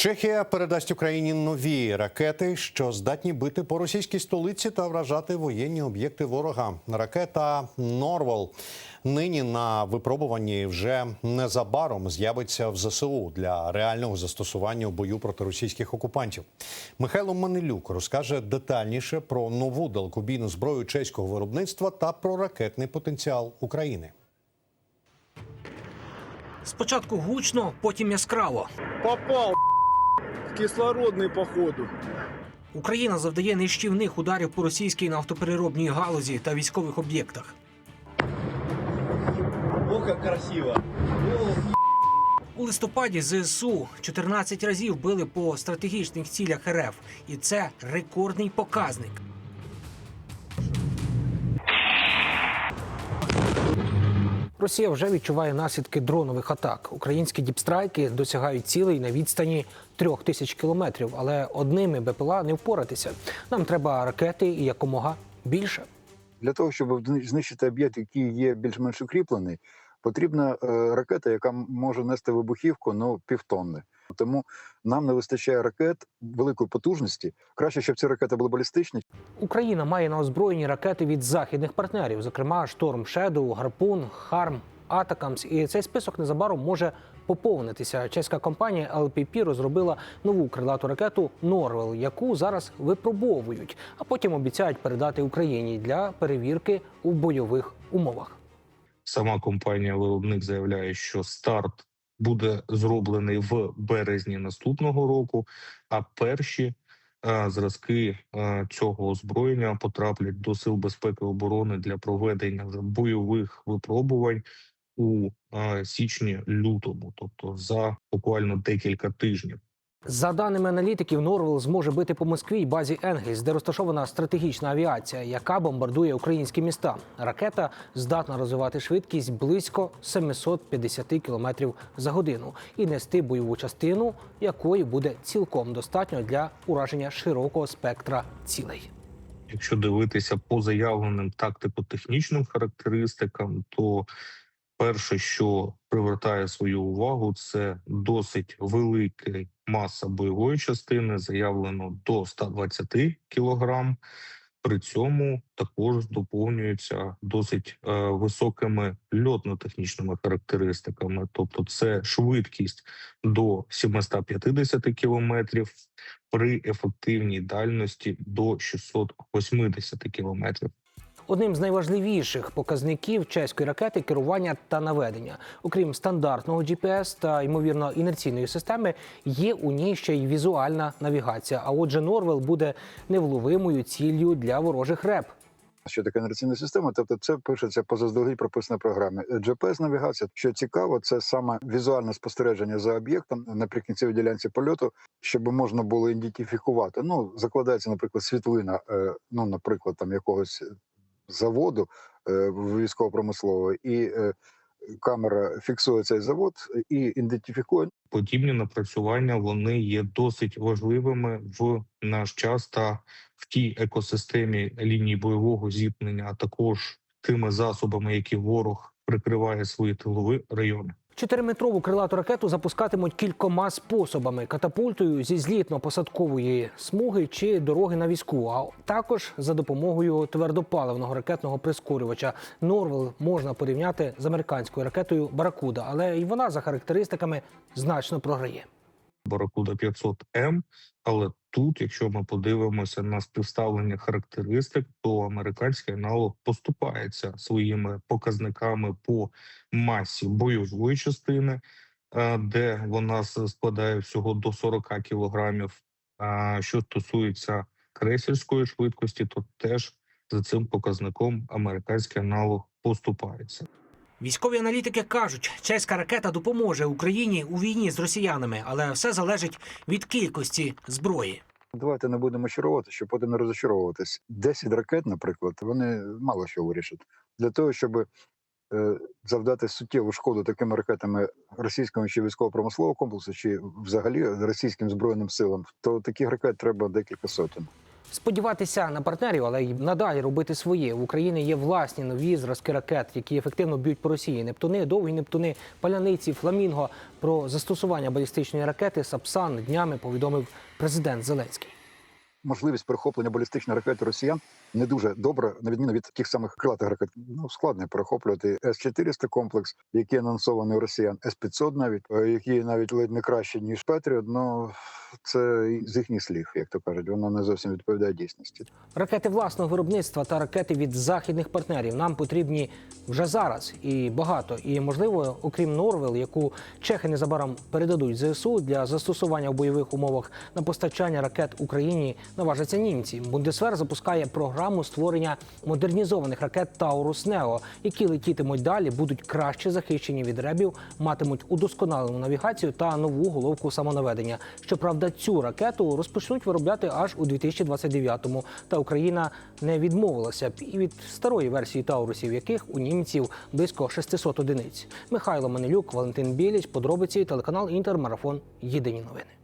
Чехія передасть Україні нові ракети, що здатні бити по російській столиці та вражати воєнні об'єкти ворога. Ракета Норвел нині на випробуванні вже незабаром з'явиться в ЗСУ для реального застосування у бою проти російських окупантів. Михайло Манилюк розкаже детальніше про нову далекобійну зброю чеського виробництва та про ракетний потенціал України. Спочатку гучно, потім яскраво. Попал, кислородный походу. Україна завдає нищівних ударів по російській нафтопереробній галузі та військових об'єктах. О, як красиво. У листопаді ЗСУ 14 разів били по стратегічних цілях РФ, і це рекордний показник. Росія вже відчуває наслідки дронових атак. Українські діпстрайки досягають цілей на відстані трьох тисяч кілометрів, але одними БПЛА не впоратися. Нам треба ракети і якомога більше. Для того, щоб знищити об'єкт, який є більш-менш укріплений, потрібна е, ракета, яка може нести вибухівку ну, півтонни. Тому нам не вистачає ракет великої потужності. Краще, щоб ці ракети були балістичні. Україна має на озброєнні ракети від західних партнерів, зокрема Шторм Шедоу, Гарпун, Харм, Атакамс. І цей список незабаром може поповнитися. Чеська компанія LPP розробила нову крилату ракету Норвел, яку зараз випробовують, а потім обіцяють передати Україні для перевірки у бойових умовах. Сама компанія-виробник заявляє, що старт буде зроблений в березні наступного року, а перші е, зразки е, цього озброєння потраплять до сил безпеки і оборони для проведення вже бойових випробувань у е, січні-лютому, тобто за буквально декілька тижнів. За даними аналітиків, Норвел зможе бити по Москві й базі Енгельс, де розташована стратегічна авіація, яка бомбардує українські міста. Ракета здатна розвивати швидкість близько 750 км за годину і нести бойову частину, якої буде цілком достатньо для ураження широкого спектра цілей. Якщо дивитися по заявленим тактико-технічним характеристикам, то перше, що привертає свою увагу, це досить велика маса бойової частини, заявлено до 120 кг. При цьому також доповнюється досить е, високими льотно-технічними характеристиками, тобто це швидкість до 750 км при ефективній дальності до 680 кілометрів. Одним з найважливіших показників чеської ракети керування та наведення. Окрім стандартного GPS та ймовірно інерційної системи, є у ній ще й візуальна навігація. А отже, Норвел буде невловимою ціллю для ворожих реп. Що таке інерційна система? Тобто це пишеться по заздалегідь прописаної програмі. GPS-навігація, що цікаво, це саме візуальне спостереження за об'єктом наприкінці у ділянці польоту, щоб можна було ідентифікувати. Ну, закладається, наприклад, світлина, е, ну, наприклад, там якогось заводу е, військово-промислового, і е, камера фіксує цей завод і ідентифікує Подібні напрацювання вони є досить важливими в наш час та в тій екосистемі лінії бойового зіткнення, а також тими засобами, які ворог прикриває свої тилові райони. Чотириметрову крилату ракету запускатимуть кількома способами: катапультою зі злітно-посадкової смуги чи дороги на візку, а також за допомогою твердопаливного ракетного прискорювача. Норвел можна порівняти з американською ракетою Баракуда, але і вона за характеристиками значно програє. Баракуда 500 М. Але тут, якщо ми подивимося на співставлення характеристик, то американський аналог поступається своїми показниками по масі бойової частини, е, де вона складає всього до 40 кілограмів. Що стосується крейсерської швидкості, то теж за цим показником американський аналог поступається. Військові аналітики кажуть, чеська ракета допоможе Україні у війні з росіянами, але все залежить від кількості зброї. Давайте не будемо чарувати, щоб потім не розочаровуватись. 10 ракет, наприклад, вони мало що вирішать. Для того, щоб е, завдати суттєву шкоду такими ракетами російському чи військово-промислового комплексу, чи взагалі російським збройним силам, то таких ракет треба декілька сотень. Сподіватися на партнерів, але й надалі робити своє. В Україні є власні нові зразки ракет, які ефективно б'ють по Росії. Нептуни, довгі Нептуни, паляниці, фламінго. Про застосування балістичної ракети Сапсан днями повідомив президент Зеленський. можливість перехоплення балістичної ракети росіян не дуже добра, на відміну від тих самих крилатих ракет. Ну складно перехоплювати С-400 комплекс, який анонсований у росіян, С-500 навіть, е, які навіть ледь не краще ніж Петріот. Ну це з їхніх слів, як то кажуть, воно не зовсім відповідає дійсності. Ракети власного виробництва та ракети від західних партнерів нам потрібні вже зараз і багато. І можливо, окрім Норвел, яку чехи незабаром передадуть ЗСУ для застосування в бойових умовах на постачання ракет Україні, наважаться німці. Бундесвер запускає програму створення модернізованих ракет Таурус Нео, які летітимуть далі, будуть краще захищені від ребів, матимуть удосконалену навігацію та нову головку самонаведення. Щоправда, цю ракету розпочнуть виробляти аж у 2029-му. Та Україна не відмовилася б і від старої версії Таурусів, яких у німців близько 600 одиниць. Михайло Манелюк, Валентин Біліч, подробиці, телеканал Інтермарафон. Єдині новини.